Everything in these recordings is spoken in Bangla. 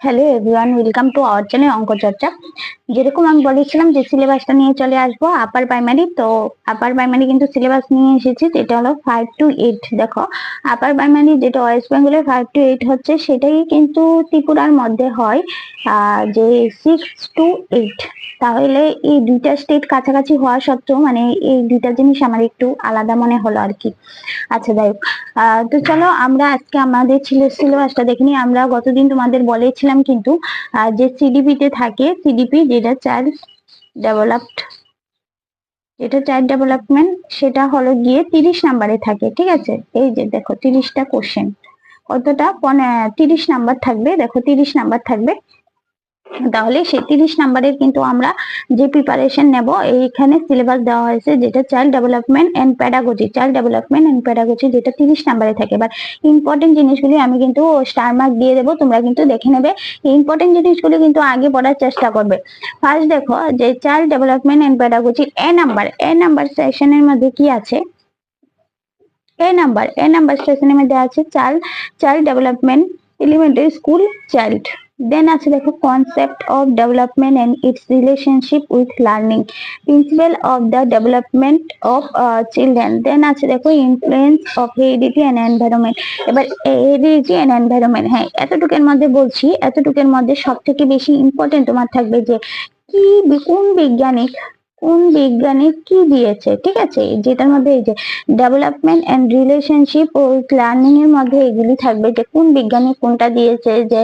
Hello everyone welcome to our channel অঙ্ক চর্চা যেরকম আমি বলেছিলাম যে সিলেবাসটা নিয়ে চলে আসব আপার প্রাইমারি তো আপার প্রাইমারি কিন্তু সিলেবাস নিয়ে এসেছি, যেটা হলো ফাইভ টু এইট দেখো। আপার প্রাইমারি যেটা ওয়েস্ট বেঙ্গলের ফাইভ টু এইট হচ্ছে, সেটাই কিন্তু ত্রিপুরার মধ্যে হয় যে সিক্স টু এইট তাহলে এই দুইটা স্টেট কাছাকাছি হওয়া সত্ত্বেও মানে এই দুইটা জিনিস আমার একটু আলাদা মনে হলো আর কি। আচ্ছা যাই তো চলো আমরা আজকে আমাদের ছিল সিলেবাসটা দেখিনি আমরা গতদিন তোমাদের বলেছিলাম কিন্তু যে সিডিপি তে থাকে সিডিপি যেটা চাইল্ড ডেভেলপড যেটা চাইল্ড ডেভেলপমেন্ট সেটা হলো গিয়ে তিরিশ নাম্বারে থাকে, ঠিক আছে? এই যে দেখো, তিরিশটা কোশ্চেন কতটা? তিরিশ নাম্বার থাকবে, দেখো তিরিশ নাম্বার থাকবে। তাহলে সেই তিরিশ নাম্বারের কিন্তু আমরা যে প্রিপারেশন নেব, এইখানে সিলেবাস দেওয়া হয়েছে, যেটা child development and pedagogy child development and pedagogy যেটা তিরিশ নাম্বারে থাকে। এবার ইম্পর্টেন্ট জিনিসগুলি আমি কিন্তু স্টার মার্ক দিয়ে দেবো, তোমরা কিন্তু দেখে নেবে। ইম্পর্টেন্ট জিনিসগুলি কিন্তু আগে পড়ার চেষ্টা করবে। ফার্স্ট দেখো যে child development and pedagogy A number A number সেশনের মধ্যে কি আছে? এ নাম্বার এ নাম্বার সেশনের মধ্যে আছে child child development elementary school child then আছে দেখো concept of development and its relationship with learning principle of the development of children then আছে দেখো influence of heredity and environment এবার হেরিডিটি অ্যান্ড এনভায়রনমেন্ট হ্যাঁ এতটুকের মধ্যে বলছি, এতটুকের মধ্যে সব থেকে বেশি ইম্পর্টেন্ট তোমার থাকবে যে কি, কোন বৈজ্ঞানিক কোন বিজ্ঞানী কি দিয়েছে? ঠিক আছে? যেটার মধ্যে এই যে ডেভেলপমেন্ট এন্ড রিলেশনশিপ ও লার্নিং এর মধ্যে এগুলি থাকবে যে কোন বিজ্ঞানী কোনটা দিয়েছে? যে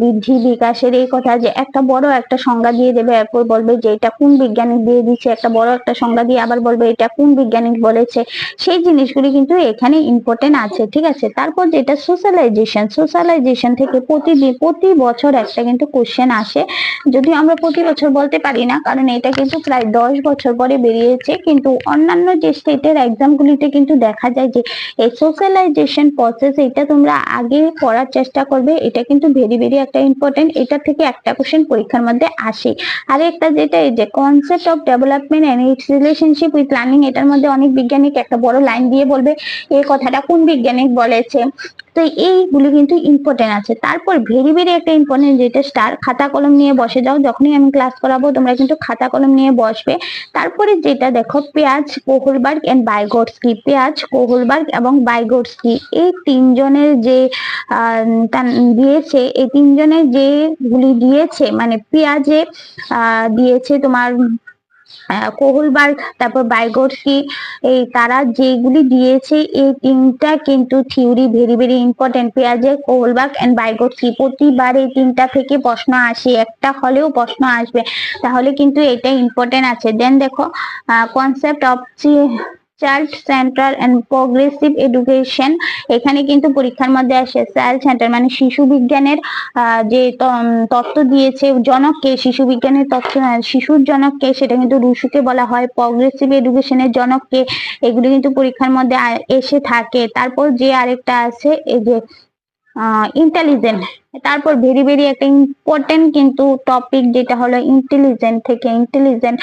বৃদ্ধি বিকাশের এই কথা যে একটা বড় একটা সংজ্ঞা দিয়ে দেবে, এরপর বলবে যে এটা কোন বিজ্ঞানিক দিয়ে দিচ্ছে একটা বড় একটা সংজ্ঞা দিয়ে আবার বলবে এটা কোন বিজ্ঞানী বলেছে? সেই জিনিসগুলি কিন্তু এখানে ইম্পর্টেন্ট আছে, ঠিক আছে? তারপর যেটা সোশ্যালাইজেশন সোশ্যালাইজেশন থেকে প্রতিদিন প্রতি বছর একটা কিন্তু কোশ্চেন আসে। যদিও আমরা প্রতি বছর বলতে পারি না, কারণ এটা কিন্তু প্রায় দশ বছর পরে বেরিয়েছে, কিন্তু অন্যান্য যে স্টেটের এক্সাম গুলিতে কিন্তু দেখা যায় যে, এই সোশ্যালাইজেশন প্রসেস এটা তোমরা আগে পড়ার চেষ্টা করবে, এটা কিন্তু ভেরি ভেরি একটা ইম্পর্টেন্ট এটা থেকে একটা কোশ্চেন পরীক্ষার মধ্যে আসে। আর একটা যেটা, এই যে concept of development and its relationship with learning এটার মধ্যে অনেক বিজ্ঞানিক একটা বড় লাইন দিয়ে বলবে, এই কথাটা কোন বিজ্ঞানিক বলেছে? তো এইগুলি কিন্তু ইম্পর্টেন্ট আছে। তারপর ভেরি ভেরি একটা ইম্পর্টেন্ট যেটা স্টার খাতা কলম নিয়ে বসে যাও, যখনই আমি ক্লাস করাবো তোমরা কিন্তু খাতা কলম নিয়ে বসবে। তারপরে যেটা দেখো, পেঁয়াজ কোহলবার্গ এন্ড বাইগোটস্কি পেঁয়াজ কোহলবার্গ এবং বাইগোটস্কি এই তিনজনের যে দিয়েছে, এই তিনজনের যেগুলি দিয়েছে মানে পেঁয়াজে দিয়েছে তোমার আহ, কোহলবার্গ তারপর বাইগোটস্কি এই তারা যেগুলি দিয়েছে এই তিনটা কিন্তু থিওরি ভেরি ভেরি ইম্পর্টেন্ট পেঁয়াজের কোহলবার্গ এন্ড বাইগোটস্কি প্রতিবার এই তিনটা থেকে প্রশ্ন আসে একটা হলেও প্রশ্ন আসবে। তাহলে কিন্তু এটা ইম্পর্টেন্ট আছে। দেন দেখো concept of child centre and progressive education এখানে কিন্তু পরীক্ষার মধ্যে আসে চাইল্ড সেন্টার মানে শিশু বিজ্ঞানের যে তত্ত্ব দিয়েছে জনককে শিশু বিজ্ঞানের তত্ত্ব আহ, শিশুর জনককে সেটা কিন্তু রুশুকে বলা হয়। প্রগ্রেসিভ এডুকেশনের জনককে এগুলো কিন্তু পরীক্ষার মধ্যে এসে থাকে। তারপর যে আরেকটা আছে এই যে ইন্টেলিজেন্ট তারপর ভেরি ভেরি একটা ইম্পর্টেন্ট কিন্তু টপিক যেটা হলো ইন্টেলিজেন্ট থেকে ইন্টেলিজেন্ট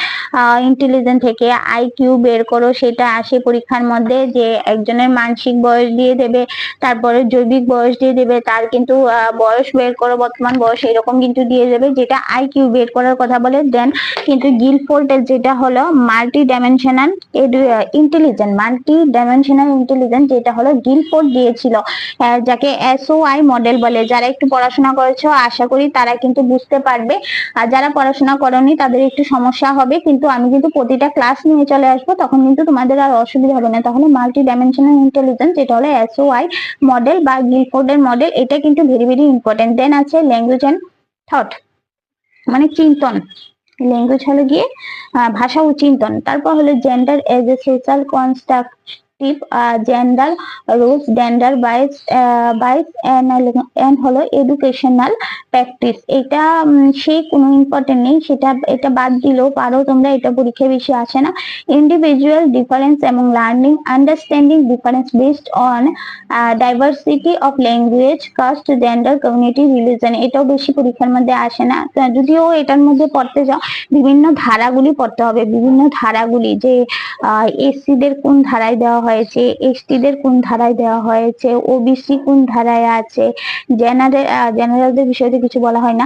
ইন্টেলিজেন্ট থেকে আইকিউ বের করো, সেটা আসে পরীক্ষার মধ্যে যে একজনের মানসিক বয়স দিয়ে দেবে, তারপরে জৈবিক বয়স দিয়ে দেবে, তার কিন্তু বয়স বের করো, বর্তমান বয়স এরকম কিন্তু দিয়ে দেবে, যেটা আইকিউ বের করার কথা বলে দেন কিন্তু গিলফোর্ডের যেটা হলো multi dimensional intelligent multi dimensional intelligent যেটা হলো গিলফোর্ড দিয়েছিল যাকে এসওআই মডেল বলে, যারা একটু পড়াশোনা করেছ, আশা করি তারা কিন্তু বুঝতে পারবে। আর যারা পড়াশোনা করনি, তাদের একটু সমস্যা হবে, কিন্তু আমি কিন্তু প্রতিটা ক্লাস নিয়ে চলে আসব, তখন কিন্তু তোমাদের আর অসুবিধা হবে না। তাহলে মাল্টি ডাইমেনশনাল ইন্টেলিজেন্স যেটা হলো এসওআই মডেল বা গিলফোর্ডের মডেল এটা কিন্তু ভেরি ভেরি ইম্পর্টেন্ট দেন আছে ল্যাঙ্গুয়েজ এন্ড থট মানে চিন্তন। ল্যাঙ্গুয়েজ হলো গিয়ে ভাষা ও চিন্তন। তারপর হলো gender as a social constructive gender rules gender bias bias and হলো এডুকেশনাল প্র্যাকটিস এটা সেই কোনো ইম্পর্টেন্ট নেই, সেটা, এটা বাদ দিলেও পারো তোমরা, এটা পরীক্ষায় বেশি আসে না। ইন্ডিভিজুয়াল ডিফারেন্স এবং learning understanding difference based on diversity of language caste gender community religion এটাও বেশি পরীক্ষার মধ্যে আসে না। যদিও এটার মধ্যে পড়তে যাও, বিভিন্ন ধারাগুলি পড়তে হবে। বিভিন্ন ধারাগুলি যে এসসিদের কোন ধারায় দেওয়া হয়েছে, এসটিদের কোন ধারায় দেওয়া হয়েছে, ওবিসি কোন ধারায় আছে জেনারেল জেনারেলদের বিষয়ে কিছু বলা হয় না।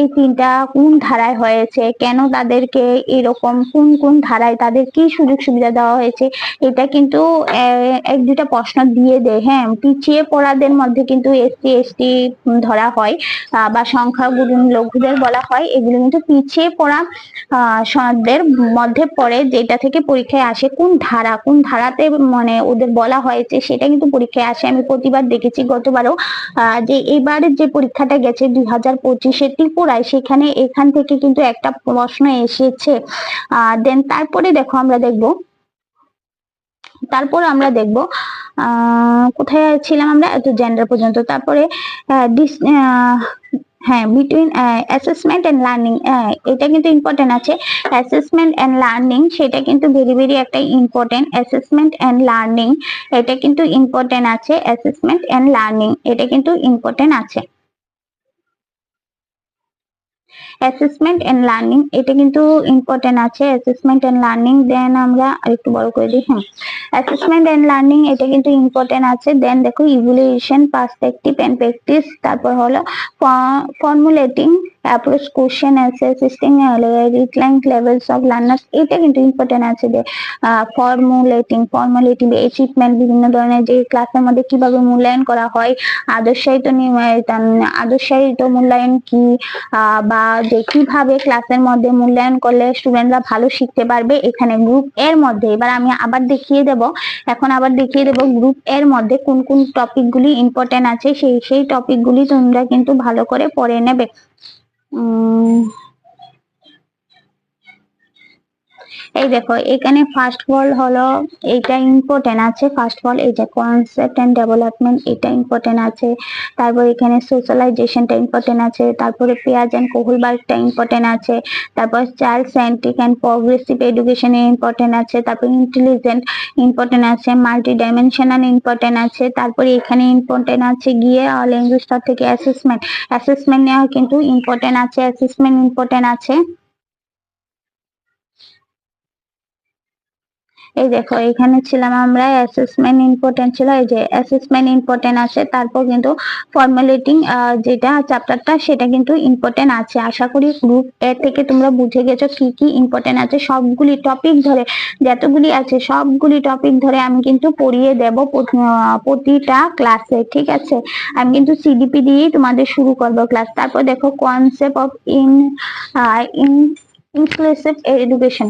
এই তিনটা কোন ধারায় হয়েছে, কেন তাদেরকে এরকম কোন কোন ধারায় তাদের কি সুযোগ সুবিধা দেওয়া হয়েছে, এটা কিন্তু এক দুটা প্রশ্ন দিয়ে দেয় হ্যাঁ। পিছিয়ে পড়াদের মধ্যে কিন্তু এসসি এসটি ধরা হয় বা সংখ্যাগুরু লঘুদের বলা হয়, এগুলো কিন্তু পিছিয়ে পড়া সনদের মধ্যে পড়ে, যেটা থেকে পরীক্ষায় আসে কোন ধারা, কোন ধারাতে মানে ওদের বলা হয়েছে সেটা কিন্তু পরীক্ষায় আসে। আমি প্রতিবার দেখেছি গতবারও যে এবারের যে পরীক্ষাটা গেছে দুই হাজার পঁচিশে ত্রিপুরায় সেখানে এখান থেকে কিন্তু একটা প্রশ্ন এসেছে। আহ দেন তারপরে দেখো আমরা দেখব। তারপর আমরা দেখব কোথায় ছিলাম আমরা? এত জেন্ডার পর্যন্ত। তারপরে আহ, হ্যাঁ বিটুইন অ্যাসেসমেন্ট অ্যান্ড লার্নিং এটা কিন্তু ইম্পর্টেন্ট আছে। অ্যাসেসমেন্ট অ্যান্ড লার্নিং সেটা কিন্তু ভেরি ভেরি একটা ইম্পর্টেন্ট অ্যাসেসমেন্ট অ্যান্ড লার্নিং এটা কিন্তু ইম্পর্টেন্ট আছে। অ্যাসেসমেন্ট অ্যান্ড লার্নিং এটা কিন্তু ইম্পর্টেন্ট আছে। অ্যাসেসমেন্ট এন্ড লার্নিং এটা কিন্তু ইম্পর্টেন্ট আছে। অ্যাসেসমেন্ট এন্ড লার্নিং দেন আমরা আরেকটু বড় করে দিই হ্যাঁ। অ্যাসেসমেন্ট এন্ড লার্নিং এটা কিন্তু ইম্পর্টেন্ট আছে। দেন দেখো ইভ্যালুয়েশন পার্সপেক্টিভ এন্ড প্র্যাকটিস তারপর হলো formulating approach question assisting recline levels of learners এটা কিন্তু ইম্পর্টেন্ট আছে যে ফর্মুলেটিং ফর্মুলেটিভ অ্যাচিভমেন্ট বিভিন্ন ধরনের যে ক্লাসের মধ্যে কীভাবে মূল্যায়ন করা হয়, আদর্শায়িত আদর্শায়িত মূল্যায়ন কি বা যে কীভাবে ক্লাসের মধ্যে মূল্যায়ন করলে স্টুডেন্টরা ভালো শিখতে পারবে এখানে গ্রুপ এর মধ্যে। এবার আমি আবার দেখিয়ে দেব এখন আবার দেখিয়ে দেব গ্রুপ এর মধ্যে কোন কোন টপিক গুলি ইম্পর্টেন্ট আছে সেই সেই টপিক গুলি তোমরা কিন্তু ভালো করে পড়ে নেবে। উম, এই দেখো, এখানে ফার্স্ট অল হলো এটা ইম্পর্টেন্ট আছে। ফার্স্ট অল এই যে কনসেপ্ট এন্ড ডেভেলপমেন্ট এটা ইম্পর্টেন্ট আছে। তারপর এখানে সোশ্যালাইজেশনটা ইম্পর্টেন্ট আছে। তারপরে পেঁয়াজ এন্ড কোহুলবার্গটা ইম্পর্টেন্ট আছে। তারপর child scientific and progressive education important আছে। তারপর ইন্টেলিজেন্ট ইম্পর্টেন্ট আছে। মাল্টি ডাইমেনশনাল ইম্পর্টেন্ট আছে। তারপরে এখানে ইম্পর্টেন্ট আছে গিয়ে ল্যাঙ্গুয়েজ স্তর থেকে অ্যাসেসমেন্ট অ্যাসেসমেন্ট নেওয়া কিন্তু ইম্পর্টেন্ট আছে। অ্যাসেসমেন্ট ইম্পর্টেন্ট আছে। এই দেখো, এখানে ছিলাম আমরা অ্যাসেসমেন্ট ইম্পর্টেন্ট ছিল। এই যে অ্যাসেসমেন্ট ইম্পর্টেন্ট আছে, তারপর কিন্তু ফর্মুলেটিং যেটা চ্যাপ্টারটা সেটা কিন্তু ইম্পর্টেন্ট আছে। আশা করি গ্রুপ এ থেকে তোমরা বুঝে গেছো কি কি ইম্পর্টেন্ট আছে। সবগুলি টপিক ধরে, যতগুলি আছে, সবগুলি টপিক ধরে আমি কিন্তু পড়িয়ে দেব প্রতিটা ক্লাসে ঠিক আছে? আমি কিন্তু সিডিপি দিয়েই তোমাদের শুরু করব ক্লাস তারপর দেখো concept of in inclusive education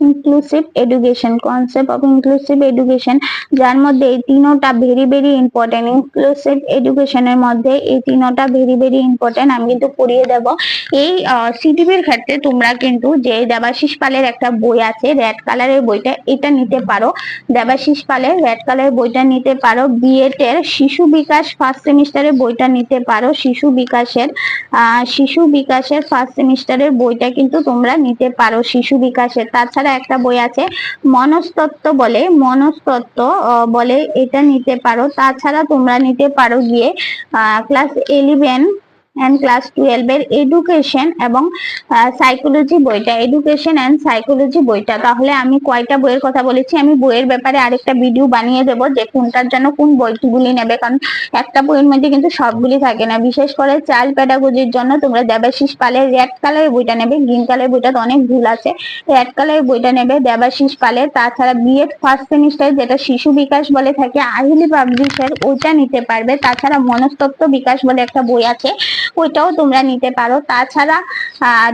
inclusive education concept of inclusive education যার মধ্যে এই তিনোটা ভেরি ভেরি ইম্পর্টেন্ট ইনক্লুসিভ এডুকেশনের মধ্যে এই তিনোটা ভেরি ভেরি ইম্পর্টেন্ট আমি কিন্তু পড়িয়ে দেব। এই সিটিভির ক্ষেত্রে তোমরা কিন্তু যে দেবাশিস পালের একটা বই আছে রেড কালারের বইটা, এটা নিতে পারো। দেবাশিস পালের রেড কালারের বইটা নিতে পারো। বিএড এর শিশু বিকাশ ফার্স্ট সেমিস্টারের বইটা নিতে পারো। শিশু বিকাশের শিশু বিকাশের ফার্স্ট সেমিস্টারের বইটা কিন্তু তোমরা নিতে পারো শিশু বিকাশের। তাছাড়া একটা বই আছে, মনস্তত্ত্ব বলে মনস্তত্ত্ব বলে এটা নিতে পারো। তাছাড়া তোমরা নিতে পারো গিয়ে class eleven and class twelve এর এডুকেশন এবং সাইকোলজি বইটা এডুকেশন অ্যান্ড সাইকোলজি বইটা। তাহলে আমি কয়টা বইয়ের কথা বলেছি? আমি বইয়ের ব্যাপারে আরেকটা ভিডিও বানিয়ে দেবো যে কোনটার জন্য কোন বইগুলি নেবে, কারণ একটা বইয়ের মধ্যে কিন্তু সবগুলি থাকে না। বিশেষ করে চাইল্ড প্যাডাগোজির জন্য তোমরা দেবাশিস পালের রেড কালারের বইটা নেবে গ্রিন কালারের বইটাতে অনেক ভুল আছে। রেড কালারের বইটা নেবে দেবাশিস পালের। তাছাড়া বিএড ফার্স্ট সেমিস্টার যেটা শিশু বিকাশ বলে থাকে, আহিলি পাবলিশের ওইটা নিতে পারবে। তাছাড়া মনস্তত্ত্ব বিকাশ বলে একটা বই আছে। ওইটাও তোমরা নিতে পারো। তাছাড়া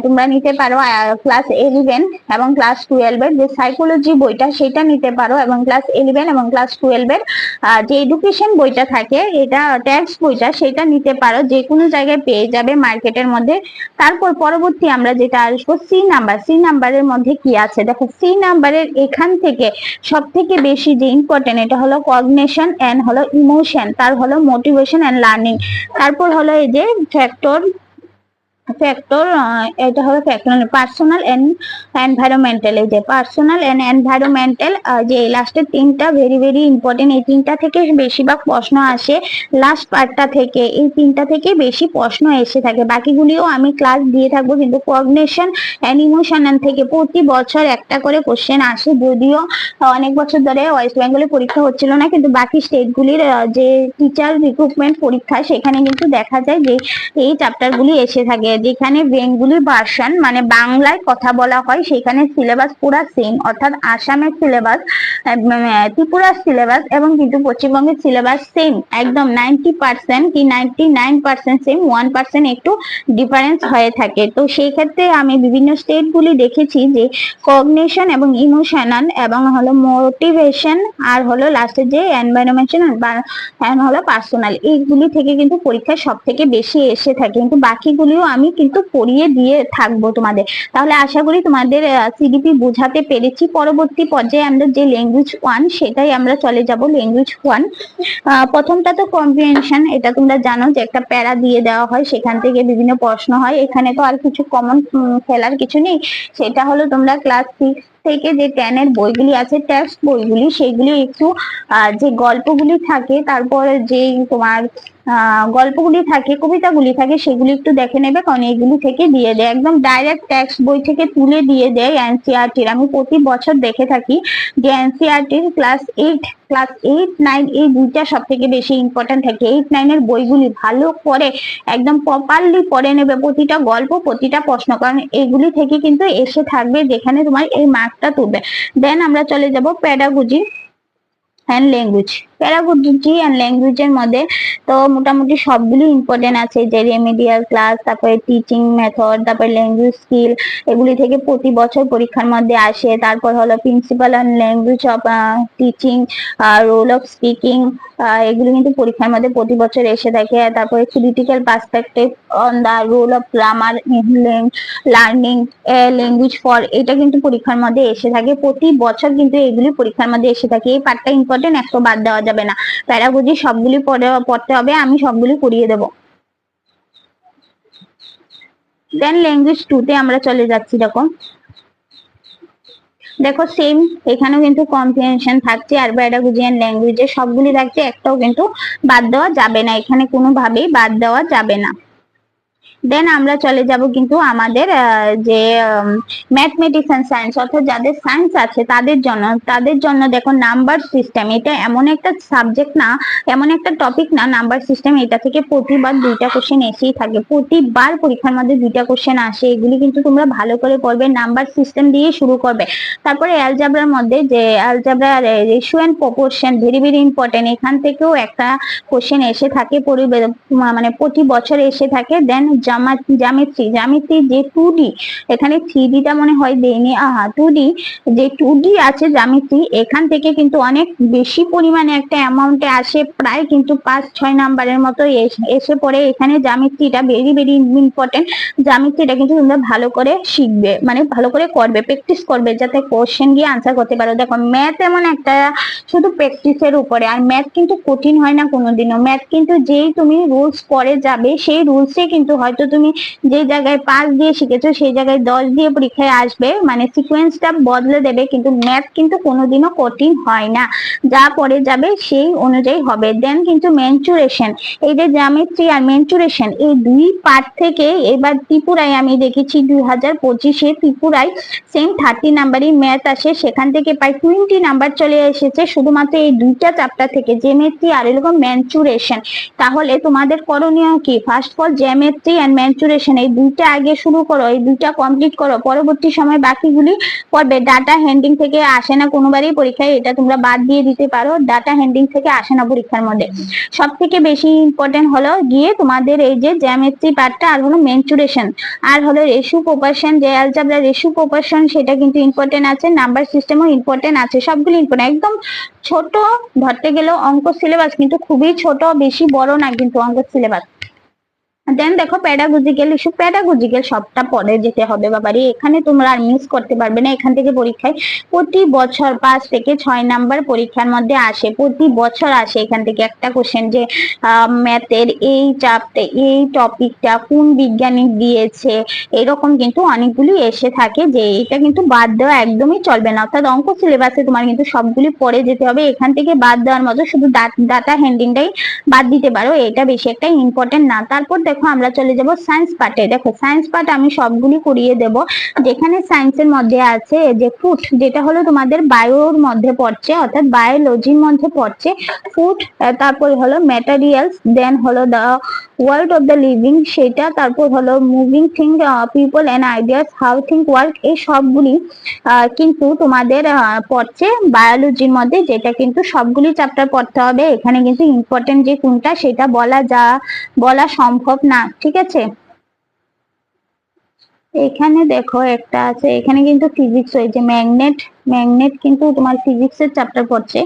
তোমরা নিতে পারো ক্লাস ইলেভেন এবং ক্লাস টুয়েলভ এর যে সাইকোলজি বইটা সেটা নিতে পারো এবং ক্লাস ইলেভেন এবং ক্লাস টুয়েলভ এর আহ, যে এডুকেশন বইটা থাকে এটা টেক্সট বইটা সেটা নিতে পারো। যে কোনো জায়গায় পেয়ে যাবে মার্কেটের মধ্যে। তারপর পরবর্তী আমরা যেটা আসব সি নাম্বার সি নাম্বারের মধ্যে কি আছে? দেখো সি নাম্বারের এখান থেকে সব থেকে বেশি যে ইম্পর্টেন্ট এটা হলো কগনেশন এন্ড হলো ইমোশন তার হলো মোটিভেশন এন্ড লার্নিং তারপর হলো এই যে ফ্যাক্টর ফ্যাক্টর এটা হলো ফ্যাক্টর পার্সোনাল এন্ড এনভায়রনমেন্টাল এই যে পার্সোনাল এন্ড এনভায়রনমেন্টাল যে লাস্টের তিনটা ভেরি ভেরি ইম্পর্টেন্ট এই তিনটা থেকে বেশিরভাগ প্রশ্ন আসে। লাস্ট পার্টটা থেকে এই তিনটা থেকে বেশি প্রশ্ন এসে থাকে। বাকিগুলিও আমি ক্লাস দিয়ে থাকব, কিন্তু কগনেশন অ্যান্ড ইমোশনাল থেকে প্রতি বছর একটা করে কোশ্চেন আসে। যদিও অনেক বছর ধরে ওয়েস্ট বেঙ্গলে পরীক্ষা হচ্ছিল না, কিন্তু বাকি স্টেটগুলির যে টিচার রিক্রুটমেন্ট পরীক্ষা, সেখানে কিন্তু দেখা যায় যে এই চ্যাপ্টারগুলি এসে থাকে। যেখানে বেঙ্গুলি ভার্সন মানে বাংলায় কথা বলা হয়, সেখানে সিলেবাস পুরো সেম অর্থাৎ আসামের সিলেবাস ত্রিপুরার সিলেবাস এবং কিন্তু পশ্চিমবঙ্গের সিলেবাস সেম একদম নাইনটি পার্সেন্ট কি ninety nine percent same one percent একটু ডিফারেন্স হয়ে থাকে। তো সেই ক্ষেত্রে আমি বিভিন্ন স্টেটগুলি দেখেছি যে কগনেশন এবং ইমোশনাল এবং হলো মোটিভেশন আর হলো লাস্টে যে এনভায়রনমেন্টাল হলো পার্সোনাল এইগুলি থেকে কিন্তু পরীক্ষা সব থেকে বেশি এসে থাকে। কিন্তু বাকিগুলিও আমি কিন্তু পড়িয়ে দিয়ে থাকব তোমাদের। তাহলে আশা করি তোমাদের সিডিপি বোঝাতে পেরেছি। পরবর্তী পর্যায়ে আমরা যে ল্যাঙ্গুয়েজ ওয়ান সেটাই আমরা চলে যাব ল্যাঙ্গুয়েজ ওয়ান প্রথমটা তো কম্প্রিহেনশন এটা তোমরা জানো যে একটা প্যারা দিয়ে দেওয়া হয়, সেখান থেকে বিভিন্ন প্রশ্ন হয়। এখানে তো আর কিছু কমন ফেলার কিছু নেই। সেটা হলো তোমরা ক্লাস সিক্স থেকে যে টেনের বইগুলি আছে টেক্সট বইগুলি, সেগুলি একটু যে গল্পগুলি থাকে, তারপর যে তোমার গল্পগুলি থাকে, কবিতাগুলি থাকে, সেগুলি একটু দেখে নেবে, কারণ এইগুলি থেকে দিয়ে দেয়। একদম ডাইরেক্ট টেক্সট বই থেকে তুলে দিয়ে দেয় এনসিআরটির আমি প্রতি বছর দেখে থাকি যে এনসিআরটির class eight class eight nine এই দুইটা সব থেকে বেশি ইম্পর্টেন্ট থাকে। এইট নাইনের বইগুলি ভালো করে একদম প্রপারলি পড়ে নেবে প্রতিটা গল্প, প্রতিটা প্রশ্ন, কারণ এগুলি থেকে কিন্তু এসে থাকবে যেখানে তোমার এই মার্কটা তুলবে। দেন আমরা চলে যাব pedagogy and language pedagogy and ল্যাঙ্গুয়েজের মধ্যে। তো মোটামুটি সবগুলি ইম্পর্টেন্ট আছে, যে রেমিডিয়াল ক্লাস তারপরে টিচিং মেথড তারপরে ল্যাঙ্গুয়েজ স্কিল এগুলি থেকে প্রতি বছর পরীক্ষার মধ্যে আসে। তারপর হলো principal and language of teaching role of speaking এগুলি কিন্তু পরীক্ষার মধ্যে প্রতি বছর এসে থাকে। তারপরে critical perspective on the role of grammar learning language for এটা কিন্তু পরীক্ষার মধ্যে এসে থাকে। প্রতি বছর কিন্তু এগুলি পরীক্ষার মধ্যে এসে থাকে। এই পার্টটা ইম্পর্টেন্ট একটু বাদ দেওয়া যাবে না। প্যারাগোজি সবগুলি পড়তে হবে, আমি সবগুলি পড়িয়ে দেব। দেন ল্যাঙ্গুয়েজ টু তে আমরা চলে যাচ্ছি, দেখো। দেখো সেম এখানেও কিন্তু কম্প্রিহেনশন থাকছে, আর ব্যাডাগুজিয়ান ল্যাঙ্গুয়েজে সবগুলি থাকছে, একটাও কিন্তু বাদ দেওয়া যাবে না। এখানে কোনোভাবেই বাদ দেওয়া যাবে না। দেন আমরা চলে যাব কিন্তু আমাদের যে ম্যাথমেটিক্স সায়েন্স অর্থাৎ যাদের সায়েন্স আছে তাদের জন্য তাদের জন্য দেখো নাম্বার সিস্টেম এটা এমন একটা সাবজেক্ট না, এমন একটা টপিক না নাম্বার সিস্টেম এটা থেকে প্রতিবার দুইটা কোশ্চেন এসেই থাকে। প্রতিবার পরীক্ষার মধ্যে দুইটা কোশ্চেন আসে, এগুলি কিন্তু তোমরা ভালো করে পড়বে নাম্বার সিস্টেম দিয়ে শুরু করবে। তারপরে অ্যালজাবরার মধ্যে যে algebra ratio and proportion very very important এখান থেকেও একটা কোশ্চেন এসে থাকে মানে প্রতি বছর এসে থাকে দেন জ্যামিতি জ্যামিতি যে টু এখানে থ্রি মনে হয় দেয়নি আহা টু যে টু আছে জ্যামিতি, এখান থেকে কিন্তু অনেক বেশি পরিমাণে একটা অ্যামাউন্টে আসে, প্রায় কিন্তু পাঁচ, ছয় নাম্বারের মতো এসে পড়ে। এখানে জ্যামিতিটা ভেরি ভেরি ইম্পর্টেন্ট জ্যামিতিটা কিন্তু তোমরা ভালো করে শিখবে মানে ভালো করে করবে প্র্যাকটিস করবে, যাতে কোশ্চেন গিয়ে আনসার করতে পারো। দেখো ম্যাথ এমন একটা, শুধু প্র্যাকটিসের উপরে। আর ম্যাথ কিন্তু কঠিন হয় না কোনোদিনও। ম্যাথ কিন্তু যেই তুমি রুলস করে যাবে, সেই রুলসে কিন্তু হয়তো তুমি যে জায়গায় পাঁচ দিয়ে শিখেছো, সেই জায়গায় দশ দিয়ে পরীক্ষায় আসবে মানে সিকোয়েন্সটা বদলে দেবে, কিন্তু ম্যাথ কিন্তু কোনোদিনও কঠিন হয় না। যা পড়ে যাবে সেই অনুযায়ী হবে। দেন কিন্তু মেনচুরেশন এই যে জ্যামিট্রি আর মেনচুরেশন এই দুই পার্ট থেকে এবার ত্রিপুরায় আমি দেখেছি দুই হাজার পঁচিশে ত্রিপুরায় সেম থার্টি নাম্বারই ম্যাথ আসে। সেখান থেকে প্রায় টোয়েন্টি নাম্বার চলে এসেছে। শুধুমাত্র এই দুইটা চ্যাপ্টার থেকে জেমেট্রি আর এরকম ম্যানচুরেশন তাহলে তোমাদের করণীয় কি? First of all geometry and mensuration এই দুইটা আগে শুরু করো, এই দুইটা কমপ্লিট করো, পরবর্তী সময় বাকিগুলি পড়বে ডাটা হ্যান্ডিং থেকে আসে না কোনোবারই পরীক্ষায়, এটা তোমরা বাদ দিয়ে দিতে পারো। ডাটা হ্যান্ডিং থেকে আসে না পরীক্ষার মধ্যে। সব থেকে বেশি ইম্পর্টেন্ট হলো গিয়ে তোমাদের এই যে জ্যামেট্রি পার্টটা আর হলো মেনচুরেশন আর হলো রেশু প্রপারশন যে অ্যালজাবরা রেশু প্রপারশন সেটা কিন্তু ইম্পর্টেন্ট আছে। নাম্বার সিস্টেমও ইম্পর্টেন্ট আছে। সবগুলো ইম্পর্টেন্ট একদম ছোট, ধরতে গেলেও অঙ্ক সিলেবাস কিন্তু খুবই ছোট, বেশি বড় না কিন্তু অঙ্ক সিলেবাস দেন দেখো প্যাডাগোজিক্যাল ইস্যু প্যাডাগোজিক্যাল সবটা পরে যেতে হবে বাবারি। এখানে তোমরা আর মিস করতে পারবে না। এখান থেকে পরীক্ষায় প্রতি বছর পাঁচ থেকে ছয় নাম্বার পরীক্ষার মধ্যে আসে। প্রতি বছর আসে এখান থেকে একটা কোশ্চেন যে ম্যাথের এই চাপটা এই টপিকটা কোন বিজ্ঞানী দিয়েছে? এরকম কিন্তু অনেকগুলি এসে থাকে যে, এটা কিন্তু বাদ দেওয়া একদমই চলবে না। অর্থাৎ অঙ্ক সিলেবাসে তোমার কিন্তু সবগুলি পড়ে যেতে হবে। এখান থেকে বাদ দেওয়ার মতো শুধু ডাটা হ্যান্ডিংটাই বাদ দিতে পারো। এটা বেশি একটা ইম্পর্টেন্ট না। তারপর দেখো আমরা চলে যাব সায়েন্স পার্টে দেখো সায়েন্স পার্ট আমি সবগুলি করিয়ে দেব। যেখানে সায়েন্সের মধ্যে আছে যে ফুড যেটা হলো তোমাদের বায়োর মধ্যে পড়ছে, অর্থাৎ বায়োলজির মধ্যে পড়ছে ফুড তারপর হলো ম্যাটেরিয়ালস দেন হলো the world of the living সেটা, তারপর হলো moving thing people and ideas how think work এই সবগুলি কিন্তু তোমাদের পড়ছে বায়োলজির মধ্যে, যেটা কিন্তু সবগুলি চ্যাপ্টার পড়তে হবে। এখানে কিন্তু ইম্পর্টেন্ট যে কোনটা, সেটা বলা যা, বলা সম্ভব না, ঠিক আছে? এখানে দেখো একটা আছে, এখানে কিন্তু ফিজিক্স হয়েছে ম্যাগনেট ম্যাগনেট কিন্তু তোমার ফিজিক্সের চ্যাপ্টার পড়ছে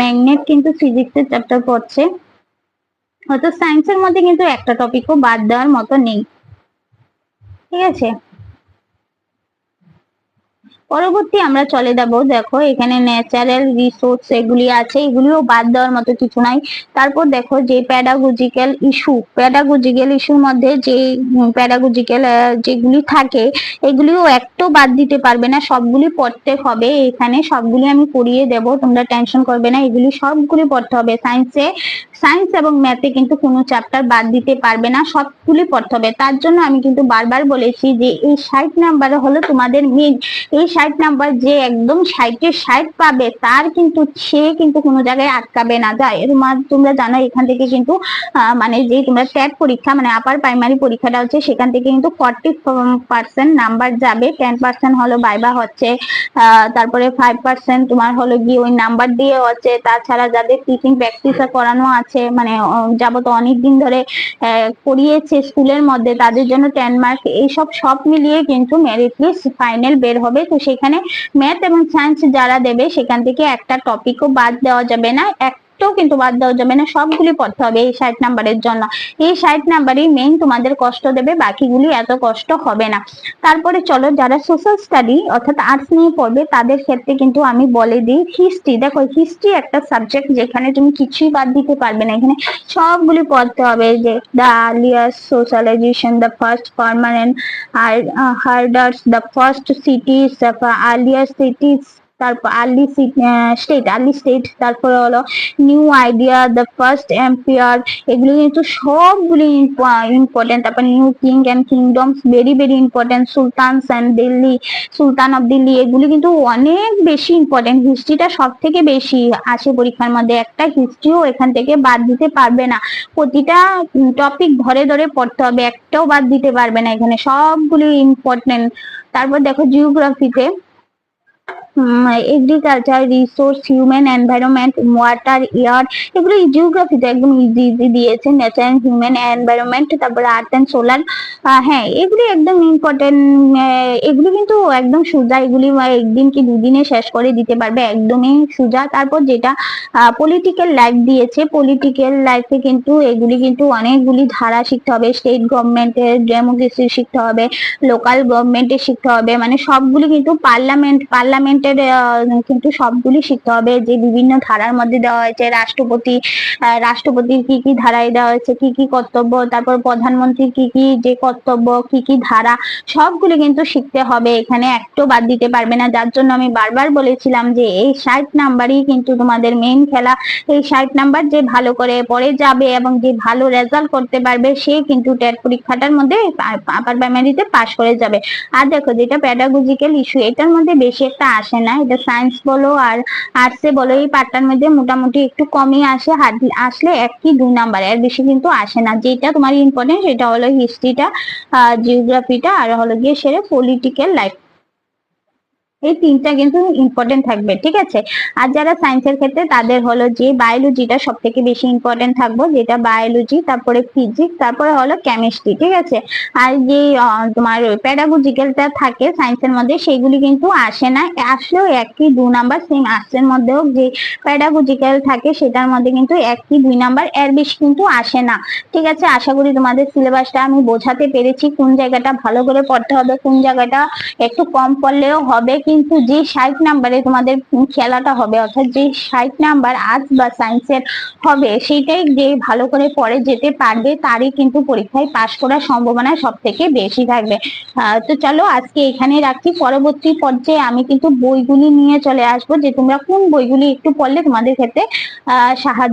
ম্যাগনেট কিন্তু ফিজিক্সের চ্যাপ্টার পড়ছে। হয়তো সায়েন্সের মধ্যে কিন্তু একটা টপিকও বাদ দেওয়ার মতো নেই। ঠিক আছে? পরবর্তী আমরা চলে যাব, দেখো এখানে ন্যাচারাল রিসোর্স এগুলি আছে, এগুলিও বাদ দেওয়ার মতো কিছু নাই। তারপর দেখো যে প্যাডাগোজিক্যাল ইস্যু প্যাডাগোজিক্যাল ইস্যুর মধ্যে যে প্যাডাগোজিক্যাল যেগুলি থাকে, এগুলিও একটাও বাদ দিতে পারবে না, সবগুলি পড়তে হবে। এখানে সবগুলি আমি করিয়ে দেব, তোমরা টেনশন করবে না, এগুলি সবগুলি পড়তে হবে। সায়েন্সে সায়েন্স এবং ম্যাথে কিন্তু কোনো চ্যাপ্টার বাদ দিতে পারবে না, সবগুলি পড়তে হবে। তার জন্য আমি কিন্তু বারবার বলেছি যে, এই ষাট নাম্বার হলো তোমাদের মেন এই ষাট নাম্বার যে একদম ষাটে ষাট পাবে, তার কিন্তু সে কিন্তু কোনো জায়গায় আটকাবে না। যায় তোমার জানো, এখান থেকে কিন্তু মানে যে তোমরা ট্যাট পরীক্ষা মানে আপার প্রাইমারি পরীক্ষাটা হচ্ছে, সেখান থেকে কিন্তু ফর্টি পার্সেন্ট নাম্বার যাবে। টেন পার্সেন্ট হলো বাইবা হচ্ছে তারপরে ফাইভ পার্সেন্ট তোমার হলো গিয়ে ওই নাম্বার দিয়ে হচ্ছে। তাছাড়া যাদের টিচিং প্র্যাকটিস করানো আছে মানে যাবত অনেক দিন ধরে করিয়েছে স্কুলের মধ্যে, তাদের জন্য টেন মার্ক এইসব সব মিলিয়ে কিন্তু মেরিট লিস্ট ফাইনাল বের হবে। তো সেখানে ম্যাথ এবং সায়েন্স যারা দেবে সেখান থেকে একটা টপিকও বাদ দেওয়া যাবে না। একটাও কিন্তু বাদ দেওয়া যাবে না সবগুলি পড়তে হবে এই ষাট নাম্বারের জন্য। এই ষাট নাম্বারই মেইন তোমাদের কষ্ট দেবে, বাকিগুলি এত কষ্ট হবে না। তারপরে চলো যারা সোশ্যাল স্টাডি অর্থাৎ আর্টস নিয়ে পড়বে, তাদের ক্ষেত্রে কিন্তু আমি বলে দিই হিস্ট্রি দেখো হিস্ট্রি একটা সাবজেক্ট যেখানে তুমি কিছুই বাদ দিতে পারবে না। এখানে সবগুলি পড়তে হবে যে the earliest socialization the first permanent herders the first cities earlier cities তারপর আর্লি স্টেট আর্লি স্টেট তারপরে হলো new idea the first empire এগুলো কিন্তু সবগুলি ইম্পর্টেন্ট তারপর new king and kingdoms very very important sultans and Delhi sultan of Delhi এগুলি কিন্তু অনেক বেশি ইম্পর্টেন্ট হিস্ট্রিটা সব থেকে বেশি আসে পরীক্ষার মধ্যে, একটা হিস্ট্রিও এখান থেকে বাদ দিতে পারবে না, প্রতিটা টপিক ধরে ধরে পড়তে হবে, একটাও বাদ দিতে পারবে না এখানে, সবগুলি ইম্পর্টেন্ট তারপর দেখো জিওগ্রাফিতে agriculture resource human environment water air এগুলো জিওগ্রাফিতে একদম ইজি ইজি দিয়েছে নেচার অ্যান্ড হিউম্যান এনভায়রনমেন্ট তারপরে আর্থ অ্যান্ড সোলার হ্যাঁ এগুলি একদম ইম্পর্টেন্ট এগুলি কিন্তু একদম সোজা, এগুলি একদিন কি দুদিনে শেষ করে দিতে পারবে, একদমই সোজা। তারপর যেটা পলিটিক্যাল লাইফ দিয়েছে পলিটিক্যাল লাইফে কিন্তু এগুলি কিন্তু অনেকগুলি ধারা শিখতে হবে স্টেট গভর্নমেন্টের ডেমোক্রেসি শিখতে হবে লোকাল গভর্নমেন্টের শিখতে হবে মানে সবগুলি কিন্তু পার্লামেন্ট পার্লামেন্ট পার্লামেন্টের কিন্তু সবগুলি শিখতে হবে যে বিভিন্ন ধারার মধ্যে দেওয়া হয়েছে, রাষ্ট্রপতি রাষ্ট্রপতির কি কি ধারায় দেওয়া হয়েছে, কি কি কর্তব্য, তারপর প্রধানমন্ত্রীর কি কি যে কর্তব্য, কি কি ধারা, সবগুলি কিন্তু শিখতে হবে। এখানে একটাও বাদ দিতে পারবে না, যার জন্য আমি বারবার বলেছিলাম যে এই ষাট নাম্বারই কিন্তু তোমাদের মেইন খেলা। এই ষাট নাম্বার যে ভালো করে পড়ে যাবে এবং যে ভালো রেজাল্ট করতে পারবে, সে কিন্তু টেট পরীক্ষাটার মধ্যে আপার প্রাইমারিতে পাশ করে যাবে। আর দেখো যেটা প্যাডাগোজিক্যাল ইস্যু এটার মধ্যে বেশি একটা আসে না এটা সায়েন্স বলো আর আর্টসে বলো, এই পার্টটার মধ্যে মোটামুটি একটু কমই আসে আসলে এক কি দুই নাম্বার এর বেশি কিন্তু আসে না। যেটা তোমার ইম্পর্টেন্ট সেটা হলো হিস্ট্রিটা জিওগ্রাফিটা আর হলো গিয়ে সেরে পলিটিক্যাল লাইফ এই তিনটা কিন্তু ইম্পর্টেন্ট থাকবে, ঠিক আছে? আর যারা সায়েন্সের ক্ষেত্রে, তাদের হলো যে বায়োলজিটা সব থেকে বেশি ইম্পর্টেন্ট থাকব, যেটা বায়োলজি তারপরে ফিজিক্স তারপরে হলো কেমিস্ট্রি ঠিক আছে? আর যে তোমার প্যাডাগোজিক্যালটা থাকে সায়েন্সের মধ্যে, সেগুলি কিন্তু আসে না, আসলেও একই দু নাম্বার সেম আর্টসের মধ্যেও যে প্যাডাগোজিক্যাল থাকে, সেটার মধ্যে কিন্তু একই দুই নাম্বার এর বেশি কিন্তু আসে না, ঠিক আছে? আশা করি তোমাদের সিলেবাসটা আমি বোঝাতে পেরেছি, কোন জায়গাটা ভালো করে পড়তে হবে, কোন জায়গাটা একটু কম পড়লেও হবে কিন্তু যে ষাট নাম্বারে তোমাদের খেলাটা হবে, অর্থাৎ যে ষাট নাম্বার আর্টস বা সায়েন্সের হবে, সেইটাই যে ভালো করে পড়ে যেতে পারবে তারই কিন্তু পরীক্ষায় পাশ করার সম্ভাবনা সব থেকে বেশি থাকবে। তো চলো আজকে এখানে রাখছি। পরবর্তী পর্যায়ে আমি কিন্তু বইগুলি নিয়ে চলে আসব, যে তোমরা কোন বইগুলি একটু পড়লে তোমাদের ক্ষেত্রে সাহায্য